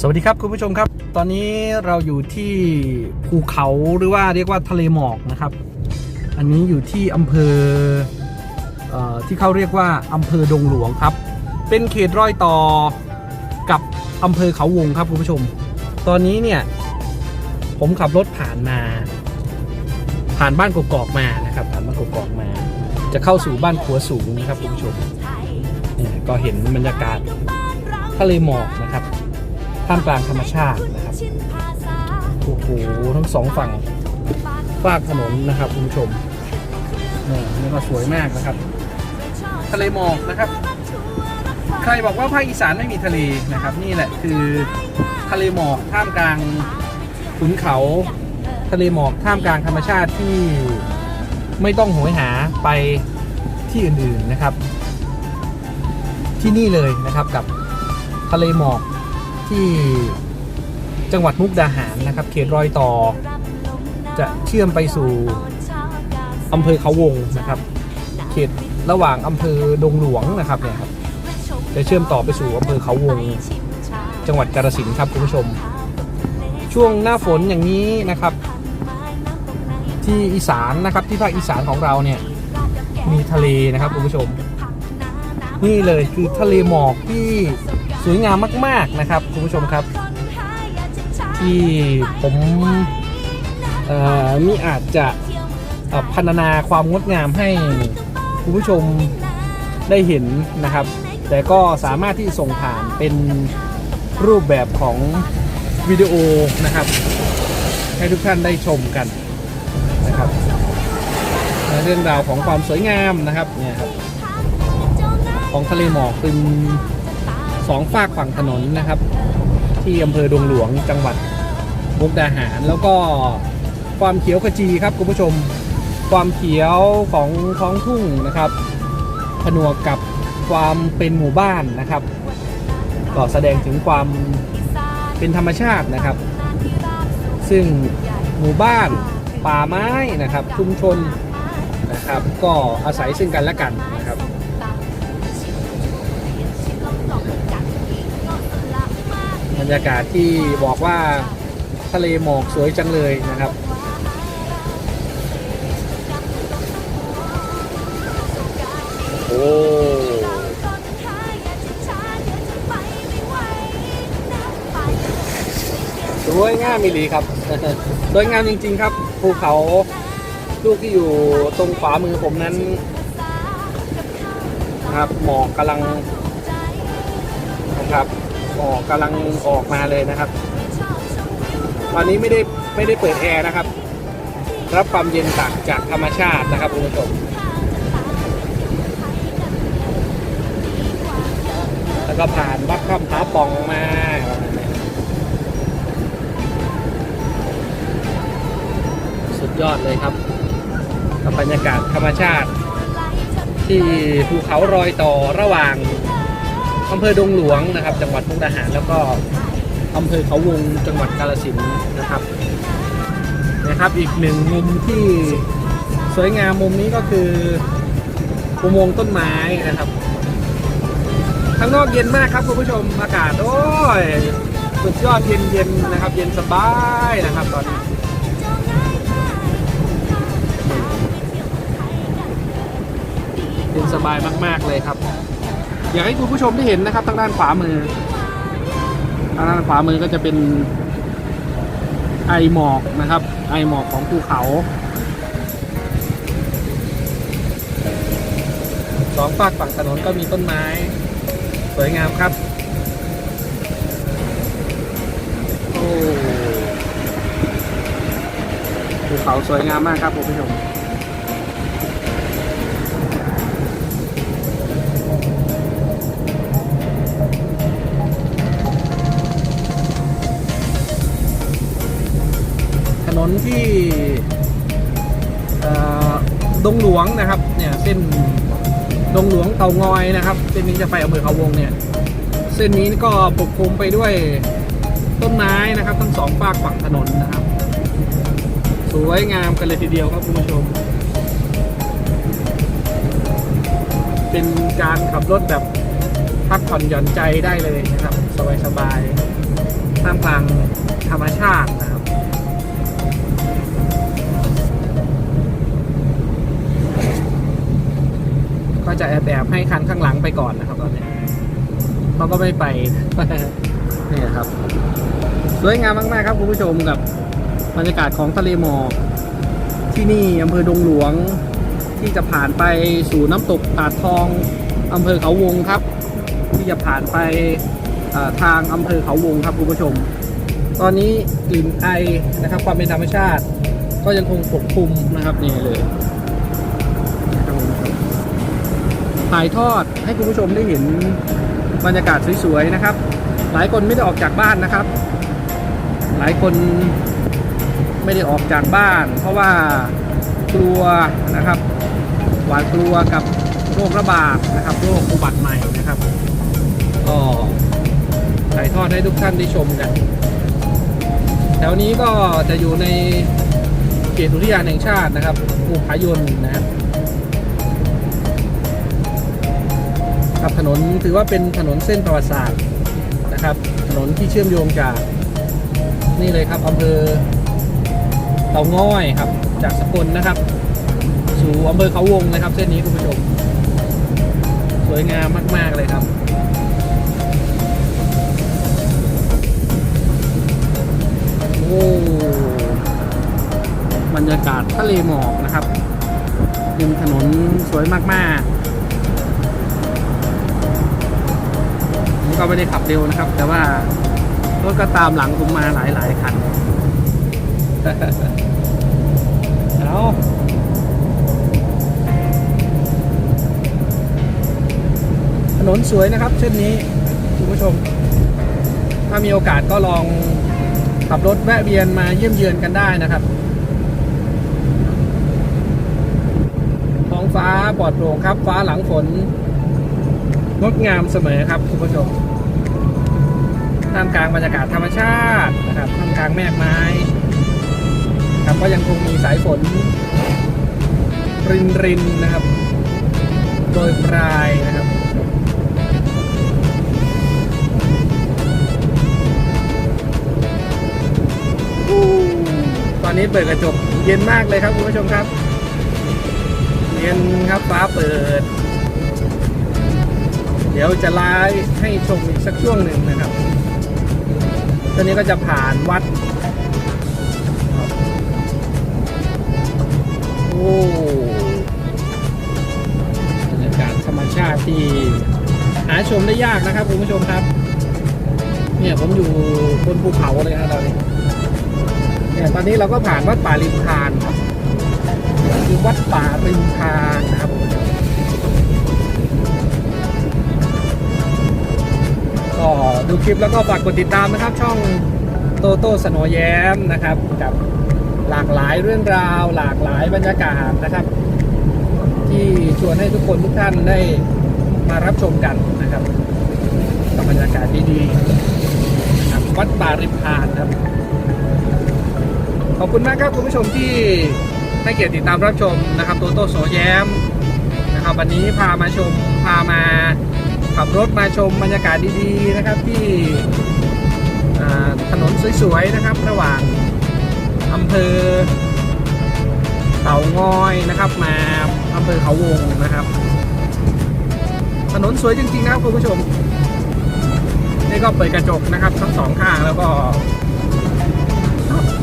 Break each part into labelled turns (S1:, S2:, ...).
S1: สวัสดีครับคุณผู้ชมครับ ตอนนี้เราอยู่ที่ภูเขาหรือว่าเรียกว่าทะเลหมอกนะครับ อันนี้อยู่ที่อำเภอเออที่เขาเรียกว่าอำเภอดงหลวงครับ เป็นเขตรอยต่อกับอำเภอเขาวงครับคุณผู้ชม ตอนนี้เนี่ยผมขับรถผ่านมา ผ่านบ้านกกอกมานะครับผ่านบ้านกกอกมา จะเข้าสู่บ้านขัวสูงนะครับคุณผู้ชมเนี่ยก็เห็นบรรยากาศทะเลหมอกนะครับ ท่ามกลางธรรมชาตินะครับโอ้โหทั้งสองฝั่งฝากถนนนะครับคุณผู้ชมนี่ก็สวยมากนะครับ ทะเลหมอกนะครับ ใครบอกว่าภาคอีสานไม่มีทะเลนะครับ นี่แหละคือทะเลหมอกท่ามกลางขุนเขา ทะเลหมอกท่ามกลางธรรมชาติที่ไม่ต้องโหยหาไปที่อื่นๆนะครับ ที่นี่เลยนะครับกับทะเลหมอก ที่จังหวัดมุกดาหารนะครับ เขตรอยต่อ จะเชื่อมไปสู่อำเภอเขาวงนะครับ เขตระหว่างอำเภอดงหลวงนะครับเนี่ยครับจะเชื่อมต่อไปสู่อำเภอเขาวง จังหวัดกาฬสินธุ์ครับคุณผู้ชม ช่วงหน้าฝนอย่างนี้นะครับ ที่อีสานนะครับที่ภาคอีสานของเราเนี่ยมีทะเลนะครับคุณผู้ชม นี่เลยคือทะเลหมอกที่ สวยงามมาก ๆนะครับคุณผู้ชมครับ ที่ผมเอ่อมีอาจจะพันนาความงดงามให้คุณผู้ชมได้เห็นนะครับ แต่ก็สามารถที่ส่งผ่านเป็นรูปแบบของวิดีโอนะครับ ให้ทุกท่านได้ชมกันนะครับเรื่องราวของความสวยงามนะครับเนี่ยครับของทะเลหมอกเป็น สองฝากฝั่งถนนนะครับ ที่อำเภอดงหลวงจังหวัดมุกดาหาร แล้วก็ความเขียวขจีครับคุณผู้ชมความเขียวของท้องทุ่งนะครับ ผนวกกับความเป็นหมู่บ้านนะครับ ก็แสดงถึงความเป็นธรรมชาตินะครับ ซึ่งหมู่บ้านป่าไม้นะครับชุมชนนะครับ ก็อาศัยซึ่งกันและกัน รับรรยากาศที่บอกว่าทะเลหมอกสวยจังเลยนะครับโอ้สวยงามมิลีครับสวยงามจริง ๆ ครับภูเขาลูกที่อยู่ตรงขวามือผมนั้นนะครับหมอกกำลังนะครับ หมอกกำลังออกมาเลยนะครับ ตอนนี้ไม่ได้ไม่ได้เปิดแอร์นะครับ รับความเย็นจากจากธรรมชาตินะครับคุณผู้ชมแล้วก็ผ่านวัดข้ามท้าปองมาสุดยอดเลยครับกับบรรยากาศธรรมชาติ ที่ภูเขารอยต่อระหว่าง อำเภอดงหลวงนะครับ จังหวัดมุกดาหารแล้วก็อำเภอเขาวงจังหวัดกาฬสินธุ์นะครับนะครับ อีกหนึ่งมุมที่สวยงามมุมนี้ก็คืออุโมงค์ต้นไม้นะครับข้างนอกเย็นมากครับคุณผู้ชมอากาศโอ้ยสุดยอดเย็นเย็นนะครับ เย็นสบายนะครับตอนนี้เย็นสบายมาก ๆ เลยครับ อยากให้คุณผู้ชมได้เห็นนะครับ ทางด้านขวามือ ทางด้านขวามือก็จะเป็นไอหมอกนะครับ ไอหมอกของภูเขาสองฝากฝั่งถนนก็มีต้นไม้ สวยงามครับ โอ้ภูเขาสวยงามมากครับคุณผู้ชม ที่ดงหลวงนะครับเนี่ยเส้นดงหลวงเตางอยนะครับเส้นนี้จะไปอำเภอเขาวงเนี่ยเส้นนี้ก็ปกคลุมไปด้วยต้นไม้นะครับ ทั้งสองฝากฝั่งถนนนะครับ สวยงามกันเลยทีเดียวครับคุณผู้ชม เป็นการขับรถแบบพักผ่อนหย่อนใจได้เลยนะครับ สบายๆท่ามกลางธรรมชาตินะครับ ก็จะแอบแอบให้คันข้างหลังไปก่อนนะครับตอนนี้เขาก็ไม่ไปนี่ครับ สวยงามมากๆครับคุณผู้ชมกับบรรยากาศของทะเลหมอกที่นี่อำเภอดงหลวงที่จะผ่านไปสู่น้ำตกตาดทองอำเภอเขาวงครับ ที่จะผ่านไปทางอำเภอเขาวงครับคุณผู้ชม ตอนนี้กลิ่นไอนะครับ ความเป็นธรรมชาติ ก็ยังคงปกคลุมนะครับนี่เลย ถ่ายทอดให้คุณผู้ชมได้เห็นบรรยากาศสวยๆนะครับ หลายคนไม่ได้ออกจากบ้านนะครับ หลายคนไม่ได้ออกจากบ้าน เพราะว่ากลัวนะครับ หวาดกลัวกับโรคระบาดนะครับโรคอุบัติใหม่นะครับก็ถ่ายทอดให้ทุกท่านได้ชมกันแถวนี้ก็จะอยู่ในเขตอุทยานแห่งชาตินะครับภูผายนนะครับ ครับถนนถือว่าเป็นถนนเส้นประวัติศาสตร์นะครับ ถนนที่เชื่อมโยงจากนี่เลยครับอำเภอเตาง่อยครับ จากสกลนะครับ สู่อำเภอเขาวงนะครับ เส้นนี้คุณผู้ชมสวยงามมาก ๆ เลยครับโอ้บรรยากาศทะเลหมอกนะครับริมถนนสวยมาก ๆ ก็ไม่ได้ขับเร็วนะครับ แต่ว่ารถก็ตามหลังผมมาหลายๆคันเอาถนนสวยนะครับ เช่นนี้คุณผู้ชม ถ้ามีโอกาสก็ลองขับรถแวะเวียนมาเยี่ยมเยือนกันได้นะครับท้องฟ้าปลอดโปร่งครับ ฟ้าหลังฝนงดงามเสมอครับคุณผู้ชม ท่ามกลางบรรยากาศธรรมชาตินะครับท่ามกลางแมกไม้ครับก็ยังคงมีสายฝน รินรินๆนะครับ โดยปลายนะครับตอนนี้เปิดกระจกเย็นมากเลยครับคุณผู้ชมครับ เย็นครับฟ้าเปิด เดี๋ยวจะไลฟ์ให้ชมอีกสักช่วงหนึ่งนะครับ ตอนนี้ก็จะผ่านวัด โอ้บรรยากาศธรรมชาติที่หาชมได้ยากนะครับคุณผู้ชมครับ เนี่ยผมอยู่บนภูเขาเลยครับตอนนี้เนี่ยตอนนี้เราก็ผ่านวัดป่าริมทานครับคือวัดป่าริมทานนะครับ ก็ดูคลิปแล้วก็ฝากกดติดตามนะครับ ช่องโตโต้สโนแย้มนะครับกับหลากหลายเรื่องราว หลากหลายบรรยากาศนะครับ ที่ชวนให้ทุกคนทุกท่านได้มารับชมกันนะครับกับบรรยากาศดีๆวัดป่าริมทานครับ ขอบคุณมากครับคุณผู้ชมที่ให้เกียรติติดตามรับชมนะครับโตโต้โสแย้มนะครับ วันนี้พามาชมพามา ขับรถมาชมบรรยากาศดีๆนะครับที่ถนนสวยๆนะครับระหว่างอำเภอเต่างอยนะครับ มาอำเภอเขาวงนะครับ ถนนสวยจริงๆนะครับคุณผู้ชมนี่ก็เปิดกระจกนะครับทั้งสองข้างแล้วก็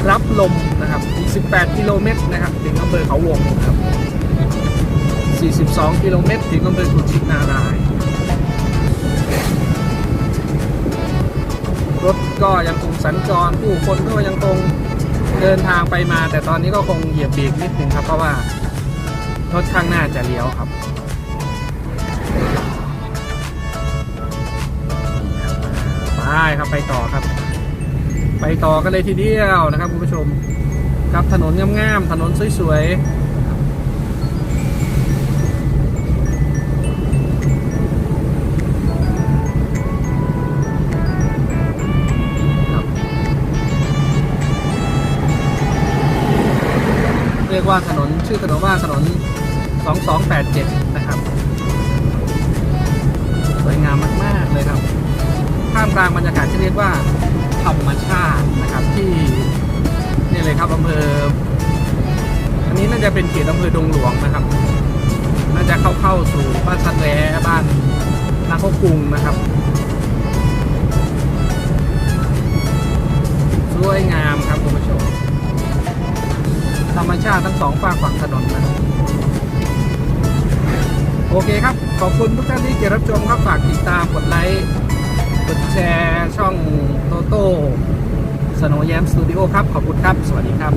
S1: รับลมนะครับ 18 กิโลเมตรนะครับ ถึงอำเภอเขาวงนะครับ 42 กิโลเมตร ถึงอำเภอกุชินาราย รถก็ยังคงสัญจรผู้คนก็ยังคงเดินทางไปมา แต่ตอนนี้ก็คงเหยียบเบรกนิดนึงครับ เพราะว่ารถข้างหน้าจะเลี้ยวครับไปครับไปต่อครับ ไปต่อกันเลยทีเดียวนะครับคุณผู้ชมครับถนนงามๆถนนสวยๆ ว่าถนนชื่อถนนว่าถนน 2287 นะครับ สวยงามมาก ๆ เลยครับ ท่ามกลางบรรยากาศที่เรียกว่าธรรมชาตินะครับที่นี่เลยครับอำเภอ อันนี้น่าจะเป็นเขตอำเภอดงหลวงนะครับ น่าจะเข้าเข้าสู่บ้านชันแร้บ้านนาโคกรุงนะครับาทั้งสองฝากฝั่งถนนนะโอเคครับ ขอบคุณทุกท่านที่เกียรติรับชมครับฝากติดตามกดไลค์กดแชร์ช่องโตโต้สโนแยมสตูดิโอครับ ขอบคุณครับ สวัสดีครับ